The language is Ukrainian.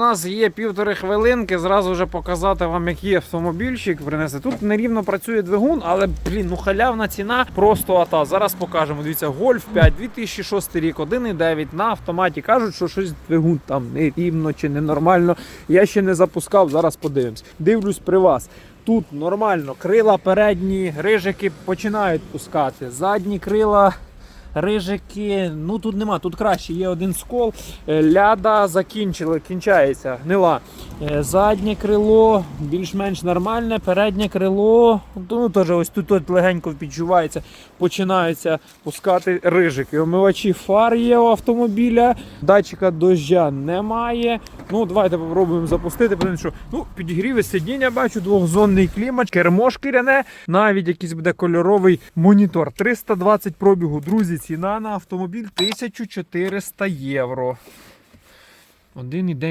нас є півтори хвилинки, зразу вже показати вам, який автомобільчик принесе. Тут нерівно працює двигун, але блін, ну халявна ціна просто ата. Зараз покажемо. Дивіться, Golf 5, 2006 рік, 1,9 на автоматі. Кажуть, що щось двигун там нерівно чи ненормально. Я ще не запускав, зараз подивимось. Дивлюсь при вас. Тут нормально, крила передні, рижики починають пускати. Задні крила Рижики, ну тут нема, тут краще. Є один скол. Е, Ляда закінчили, кінчається, гнила. Е, Заднє крило більш-менш нормальне, переднє крило, ну теж ось тут легенько відчувається, починаються пускати рижики. Омивачі фар є у автомобіля, датчика дождя немає. Ну, давайте попробуємо запустити. що ну, підігріви сидіння, бачу, двохзонний клімат, кермо шкіряне, навіть якийсь буде кольоровий монітор. 320 пробігу. Друзі, ціна на автомобіль 1400 євро. 1,9